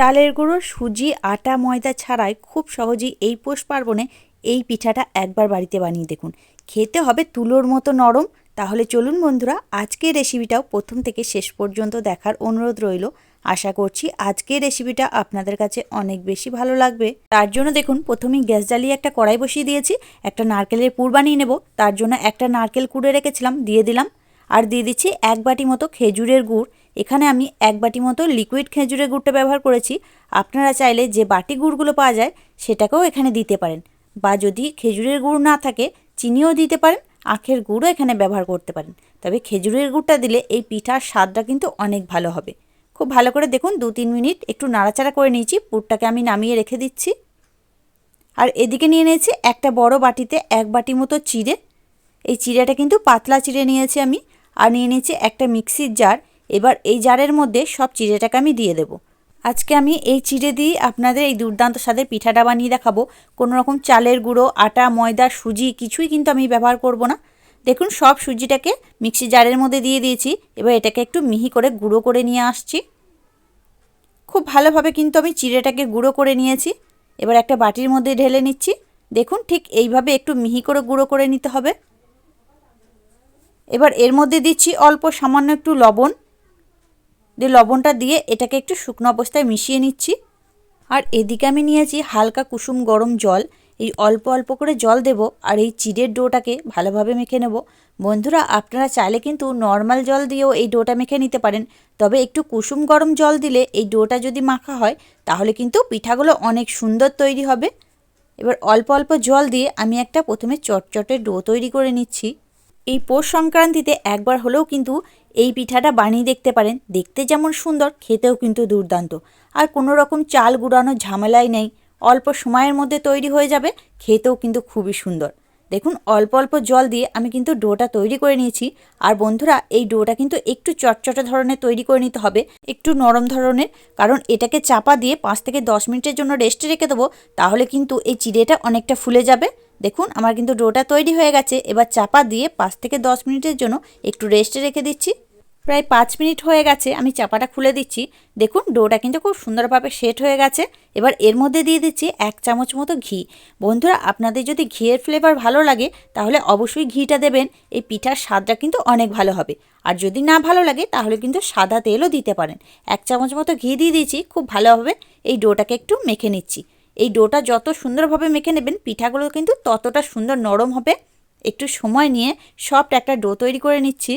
চালের গুঁড়ো, সুজি, আটা, ময়দা ছাড়াই খুব সহজেই এই পৌষ পার্বণে এই পিঠাটা একবার বাড়িতে বানিয়ে দেখুন। খেতে হবে তুলোর মতো নরম। তাহলে চলুন বন্ধুরা, আজকের রেসিপিটাও প্রথম থেকে শেষ পর্যন্ত দেখার অনুরোধ রইল। আশা করছি আজকের রেসিপিটা আপনাদের কাছে অনেক বেশি ভালো লাগবে। তার জন্য দেখুন, প্রথমেই গ্যাস জ্বালিয়ে একটা কড়াই বসিয়ে দিয়েছি। একটা নারকেলের পুর বানিয়ে নেব। তার জন্য একটা নারকেল কুড়ে রেখেছিলাম, দিয়ে দিলাম। আর দিয়ে দিচ্ছি এক বাটি মতো খেজুরের গুড়। এখানে আমি এক বাটি মতো লিকুইড খেজুরের গুড়টা ব্যবহার করেছি। আপনারা চাইলে যে বাটি গুড়গুলো পাওয়া যায়, সেটাকেও এখানে দিতে পারেন। বা যদি খেজুরের গুড় না থাকে, চিনিও দিতে পারেন, আখের গুড়ও এখানে ব্যবহার করতে পারেন। তবে খেজুরের গুড়টা দিলে এই পিঠার স্বাদটা কিন্তু অনেক ভালো হবে। খুব ভালো করে দেখুন দু তিন মিনিট একটু নাড়াচাড়া করে নিয়েছি, পুরটাকে আমি নামিয়ে রেখে দিচ্ছি। আর এদিকে নিয়ে নিয়েছি একটা বড় বাটিতে এক বাটি মতো চিড়ে। এই চিড়েটা কিন্তু পাতলা চিড়ে নিয়েছি আমি। আর নিয়ে নিয়েছি একটা মিক্সির জার। এবার এই জারের মধ্যে সব চিড়েটাকে আমি দিয়ে দেবো। আজকে আমি এই চিড়ে দিয়ে আপনাদের এই দুর্দান্ত স্বাদের পিঠাটা বানিয়ে দেখাবো। কোনো রকম চালের গুঁড়ো, আটা, ময়দা, সুজি কিছুই কিন্তু আমি ব্যবহার করব না। দেখুন, সব সুজিটাকে মিক্সি জারের মধ্যে দিয়ে দিয়েছি। এবার এটাকে একটু মিহি করে গুঁড়ো করে নিয়ে আসছি। খুব ভালোভাবে কিন্তু আমি চিড়েটাকে গুঁড়ো করে নিয়েছি। এবার একটা বাটির মধ্যে ঢেলে নিচ্ছি। দেখুন, ঠিক এইভাবে একটু মিহি করে গুঁড়ো করে নিতে হবে। এবার এর মধ্যে দিচ্ছি অল্প সামান্য একটু লবণ। দিয়ে লবণটা দিয়ে এটাকে একটু শুকনো অবস্থায় মিশিয়ে নিচ্ছি। আর এদিকে আমি নিয়েছি হালকা কুসুম গরম জল। এই অল্প অল্প করে জল দেব আর এই চিড়ের ডোটাকে ভালোভাবে মেখে নেব। বন্ধুরা, আপনারা চাইলে কিন্তু নর্মাল জল দিয়েও এই ডোটা মেখে নিতে পারেন। তবে একটু কুসুম গরম জল দিলে এই ডোটা যদি মাখা হয়, তাহলে কিন্তু পিঠাগুলো অনেক সুন্দর তৈরি হবে। এবার অল্প অল্প জল দিয়ে আমি একটা প্রথমে চটচটে ডো তৈরি করে নিচ্ছি। এই পৌষ সংক্রান্তিতে একবার হলেও কিন্তু এই পিঠাটা বানিয়ে দেখতে পারেন। দেখতে যেমন সুন্দর, খেতেও কিন্তু দুর্দান্ত। আর কোনো রকম চাল গুড়ানো ঝামেলাই নেই। অল্প সময়ের মধ্যে তৈরি হয়ে যাবে, খেতেও কিন্তু খুবই সুন্দর। দেখুন, অল্প অল্প জল দিয়ে আমি কিন্তু ডোটা তৈরি করে নিয়েছি। আর বন্ধুরা, এই ডোটা কিন্তু একটু চটচটে ধরনের তৈরি করে নিতে হবে, একটু নরম ধরনের। কারণ এটাকে চাপা দিয়ে পাঁচ থেকে দশ মিনিটের জন্য রেস্টে রেখে দেবো, তাহলে কিন্তু এই চিড়েটা অনেকটা ফুলে যাবে। দেখুন, আমার কিন্তু ডোটা তৈরি হয়ে গেছে। এবার চাপা দিয়ে পাঁচ থেকে দশ মিনিটের জন্য একটু রেস্টে রেখে দিচ্ছি। প্রায় পাঁচ মিনিট হয়ে গেছে, আমি চাপাটা খুলে দিচ্ছি। দেখুন, ডোটা কিন্তু খুব সুন্দরভাবে সেট হয়ে গেছে। এবার এর মধ্যে দিয়ে দিচ্ছি এক চামচ মতো ঘি। বন্ধুরা, আপনাদের যদি ঘিয়ের ফ্লেভার ভালো লাগে, তাহলে অবশ্যই ঘিটা দেবেন। এই পিঠার স্বাদটা কিন্তু অনেক ভালো হবে। আর যদি না ভালো লাগে, তাহলে কিন্তু সাদা তেলও দিতে পারেন। এক চামচ মতো ঘি দিয়ে দিয়েছি, খুব ভালোভাবে। এই ডোটাকে একটু মেখে নিচ্ছি। এই ডোটা যত সুন্দরভাবে মেখে নেবেন, পিঠাগুলো কিন্তু ততটা সুন্দর নরম হবে। একটু সময় নিয়ে সফট একটা ডো তৈরি করে নিচ্ছি।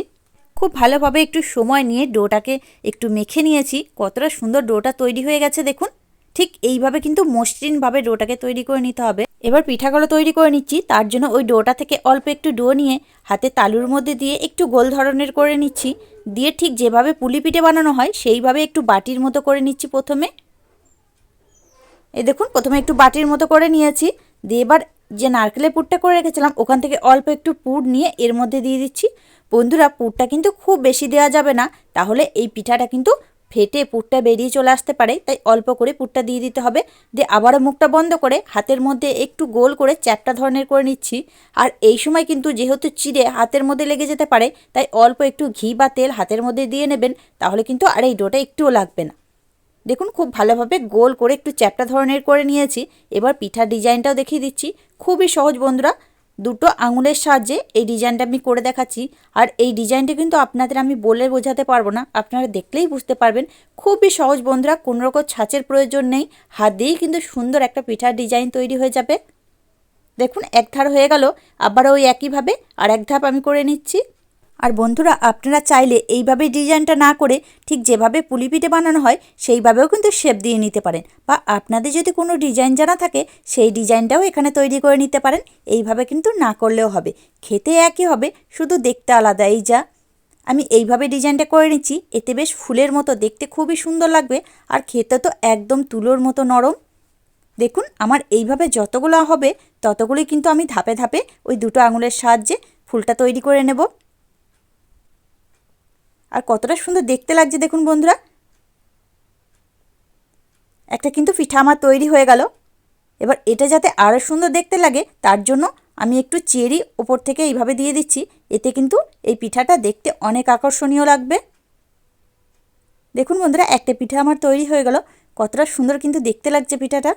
খুব ভালোভাবে একটু সময় নিয়ে ডোটাকে একটু মেখে নিয়েছি। কতটা সুন্দর ডোটা তৈরি হয়ে গেছে দেখুন। ঠিক এইভাবে কিন্তু মসৃণভাবে ডোটাকে তৈরি করে নিতে হবে। এবার পিঠাগুলো তৈরি করে নিচ্ছি। তার জন্য ওই ডোটা থেকে অল্প একটু ডো নিয়ে হাতে তালুর মধ্যে দিয়ে একটু গোল ধরনের করে নিচ্ছি। দিয়ে ঠিক যেভাবে পুলি পিঠে বানানো হয়, সেইভাবে একটু বাটির মতো করে নিচ্ছি প্রথমে। এই দেখুন, প্রথমে একটু বাটির মতো করে নিয়েছি। দিয়ে এবার যে নারকেলের পুরটা করে রেখেছিলাম, ওখান থেকে অল্প একটু পুর নিয়ে এর মধ্যে দিয়ে দিচ্ছি। বন্ধুরা, পুরটা কিন্তু খুব বেশি দেওয়া যাবে না, তাহলে এই পিঠাটা কিন্তু ফেটে পুরটা বেরিয়ে চলে আসতে পারে, তাই অল্প করে পুরটা দিয়ে দিতে হবে। দিয়ে আবারও মুখটা বন্ধ করে হাতের মধ্যে একটু গোল করে চ্যাপটা ধরনের করে নিচ্ছি। আর এই সময় কিন্তু যেহেতু চিড়ে হাতের মধ্যে লেগে যেতে পারে, তাই অল্প একটু ঘি বা তেল হাতের মধ্যে দিয়ে নেবেন, তাহলে কিন্তু আর এই ডোটা একটুও লাগবে না। দেখুন, খুব ভালোভাবে গোল করে একটু চ্যাপটা ধরনের করে নিয়েছি। এবার পিঠার ডিজাইনটাও দেখিয়ে দিচ্ছি। খুবই সহজ বন্ধুরা, দুটো আঙুলের সাহায্যে এই ডিজাইনটা আমি করে দেখাচ্ছি। আর এই ডিজাইনটা কিন্তু আপনাদের আমি বলে বোঝাতে পারব না, আপনারা দেখলেই বুঝতে পারবেন। খুবই সহজ বন্ধুরা, কোনো রকম ছাঁচের প্রয়োজন নেই। হাত দিয়েই কিন্তু সুন্দর একটা পিঠার ডিজাইন তৈরি হয়ে যাবে। দেখুন, এক ধার হয়ে গেল আবার ওই একইভাবে আর এক ধাপ আমি করে নিচ্ছি। আর বন্ধুরা, আপনারা চাইলে এইভাবে ডিজাইনটা না করে ঠিক যেভাবে পুলি পিঠে বানানো হয়, সেইভাবেও কিন্তু শেপ দিয়ে নিতে পারেন। বা আপনাদের যদি কোনো ডিজাইন জানা থাকে, সেই ডিজাইনটাও এখানে তৈরি করে নিতে পারেন। এইভাবে কিন্তু না করলেও হবে। খেতে একই হবে, শুধু দেখতে আলাদা এই যা। আমি এইভাবে ডিজাইনটা করে নিচ্ছি, এতে বেশ ফুলের মতো, দেখতে খুবই সুন্দর লাগবে। আর খেতে তো একদম তুলোর মতো নরম। দেখুন, আমার এইভাবে যতগুলো হবে, ততগুলোই কিন্তু আমি ধাপে ধাপে ওই দুটো আঙুলের সাহায্যে ফুলটা তৈরি করে নেব। আর কতটা সুন্দর দেখতে লাগছে দেখুন বন্ধুরা। একটা কিন্তু পিঠা আমার তৈরি হয়ে গেল। এবার এটা যাতে আরও সুন্দর দেখতে লাগে, তার জন্য আমি একটু চেরি ওপর থেকে এইভাবে দিয়ে দিচ্ছি। এতে কিন্তু এই পিঠাটা দেখতে অনেক আকর্ষণীয় লাগবে। দেখুন বন্ধুরা, একটা পিঠা আমার তৈরি হয়ে গেল। কতটা সুন্দর কিন্তু দেখতে লাগছে পিঠাটা।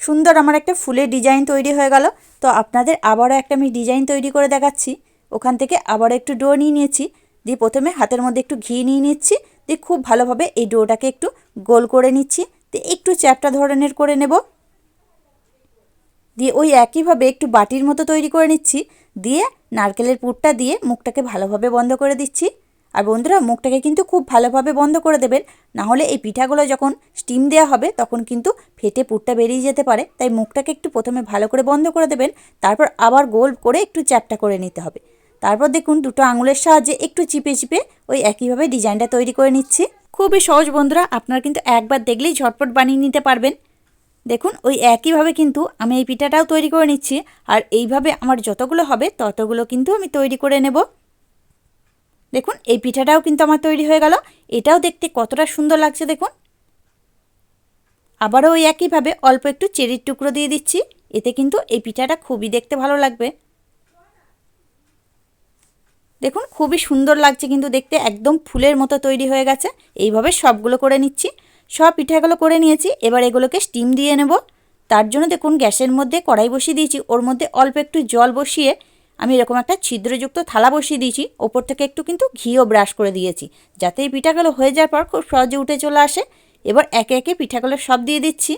সুন্দর আমার একটা ফুলের ডিজাইন তৈরি হয়ে গেল। তো আপনাদের আবারও একটা আমি ডিজাইন তৈরি করে দেখাচ্ছি। ওখান থেকে আবার একটু ডো নিয়ে নিয়েছি। দিয়ে প্রথমে হাতের মধ্যে একটু ঘি নিয়ে নিচ্ছি। দিয়ে খুব ভালোভাবে এই ডোটাকে একটু গোল করে নিচ্ছি। দিয়ে একটু চ্যাপটা ধরনের করে নেব। দিয়ে ওই একইভাবে একটু বাটির মতো তৈরি করে নিচ্ছি। দিয়ে নারকেলের পুরটা দিয়ে মুখটাকে ভালোভাবে বন্ধ করে দিচ্ছি। আর বন্ধুরা, মুখটাকে কিন্তু খুব ভালোভাবে বন্ধ করে দেবেন। নাহলে এই পিঠাগুলো যখন স্টিম দেওয়া হবে, তখন কিন্তু ফেটে পুরটা বেরিয়ে যেতে পারে। তাই মুখটাকে একটু প্রথমে ভালো করে বন্ধ করে দেবেন। তারপর আবার গোল করে একটু চ্যাপটা করে নিতে হবে। তারপর দেখুন দুটো আঙুলের সাহায্যে একটু চিপে চিপে ওই একইভাবে ডিজাইনটা তৈরি করে নিচ্ছি। খুবই সহজ বন্ধুরা, আপনারা কিন্তু একবার দেখলেই ঝটপট বানিয়ে নিতে পারবেন। দেখুন, ওই একইভাবে কিন্তু আমি এই পিঠাটাও তৈরি করে নিচ্ছি আর এইভাবে আমার যতগুলো হবে ততগুলো কিন্তু আমি তৈরি করে নেব। দেখুন, এই পিঠাটাও কিন্তু আমার তৈরি হয়ে গেল। এটাও দেখতে কতটা সুন্দর লাগছে দেখুন। আবারও ওই একইভাবে অল্প একটু চেরির টুকরো দিয়ে দিচ্ছি। এতে কিন্তু এই পিঠাটা খুবই দেখতে ভালো লাগবে। দেখুন, খুবই সুন্দর লাগছে কিন্তু দেখতে, একদম ফুলের মতো তৈরি হয়ে গেছে। এইভাবে সবগুলো করে নিচ্ছি। সব পিঠাগুলো করে নিয়েছি, এবার এগুলোকে স্টিম দিয়ে নেব। তার জন্য দেখুন, গ্যাসের মধ্যে কড়াই বসিয়ে দিয়েছি। ওর মধ্যে অল্প একটু জল বসিয়ে আমি এরকম একটা ছিদ্রযুক্ত থালা বসিয়ে দিয়েছি। ওপর থেকে একটু কিন্তু ঘিও ব্রাশ করে দিয়েছি। যাতে এই পিঠাগুলো হয়ে যাওয়ার পর খুব সহজে উঠে চলে আসে। এবার একে একে পিঠাগুলো সব দিয়ে দিচ্ছি।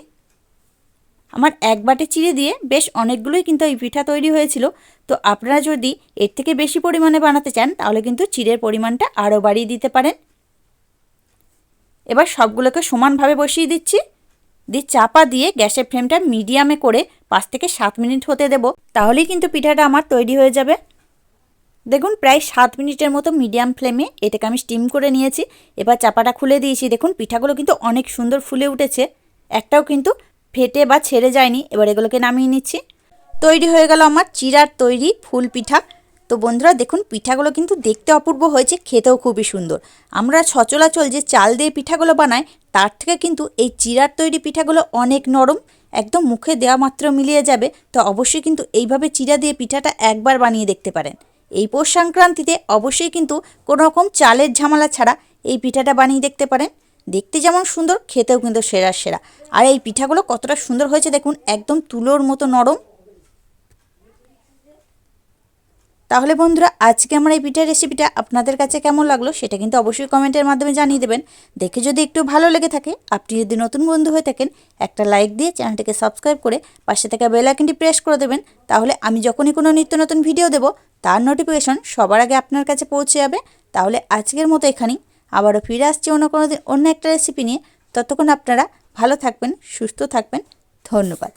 আমার এক বাটে চিড়ে দিয়ে বেশ অনেকগুলোই কিন্তু এই পিঠা তৈরি হয়েছিল। তো আপনারা যদি এর থেকে বেশি পরিমাণে বানাতে চান, তাহলে কিন্তু চিড়ের পরিমাণটা আরও বাড়িয়ে দিতে পারেন। এবার সবগুলোকে সমানভাবে বসিয়ে দিচ্ছি। দিয়ে চাপা দিয়ে গ্যাসের ফ্লেমটা মিডিয়ামে করে পাঁচ থেকে সাত মিনিট হতে দেব। তাহলেই কিন্তু পিঠাটা আমার তৈরি হয়ে যাবে। দেখুন, প্রায় সাত মিনিটের মতো মিডিয়াম ফ্লেমে এটাকে আমি স্টিম করে নিয়েছি। এবার চাপাটা খুলে দিয়েছি। দেখুন, পিঠাগুলো কিন্তু অনেক সুন্দর ফুলে উঠেছে। একটাও কিন্তু ফেটে বা ছেড়ে যায়নি, এবার এগুলোকে নামিয়ে নিচ্ছি। তৈরি হয়ে গেল আমার চিরার তৈরি ফুল পিঠা। তো বন্ধুরা, দেখুন, পিঠাগুলো কিন্তু দেখতে অপূর্ব হয়েছে, খেতেও খুবই সুন্দর। আমরা সচলাচল যে চাল দিয়ে পিঠাগুলো বানাই, তার থেকে কিন্তু এই চিরার তৈরি পিঠাগুলো অনেক নরম, একদম মুখে দেওয়া মাত্র মিলিয়ে যাবে। তো অবশ্যই কিন্তু এইভাবে চিরা দিয়ে পিঠাটা একবার বানিয়ে দেখতে পারেন। এই পৌষ সংক্রান্তিতে অবশ্যই কিন্তু কোনো রকম চালের ঝামেলা ছাড়া এই পিঠাটা বানিয়ে দেখতে পারেন। দেখতে যেমন সুন্দর, খেতেও কিন্তু সেরা সেরা। আর এই পিঠাগুলো কতটা সুন্দর হয়েছে দেখুন, একদম তুলোর মতো নরম। তাহলে বন্ধুরা, আজকে আমার এই পিঠার রেসিপিটা আপনাদের কাছে কেমন লাগল সেটা কিন্তু অবশ্যই কমেন্টের মাধ্যমে জানিয়ে দেবেন। দেখে যদি একটু ভালো লেগে থাকে, আপনি যদি নতুন বন্ধু হয়ে থাকেন, একটা লাইক দিয়ে চ্যানেলটিকে সাবস্ক্রাইব করে পাশে থাকা বেল আইকনটি প্রেস করে দেবেন। তাহলে আমি যখনই কোনো নিত্য নতুন ভিডিও দেব, তার নোটিফিকেশন সবার আগে আপনার কাছে পৌঁছে যাবে। তাহলে আজকের মতো এখানেই। আবারও ফিরে আসছি অন্য কোনো দিন, অন্য একটা রেসিপি নিয়ে। ততক্ষণ আপনারা ভালো থাকবেন, সুস্থ থাকবেন। ধন্যবাদ।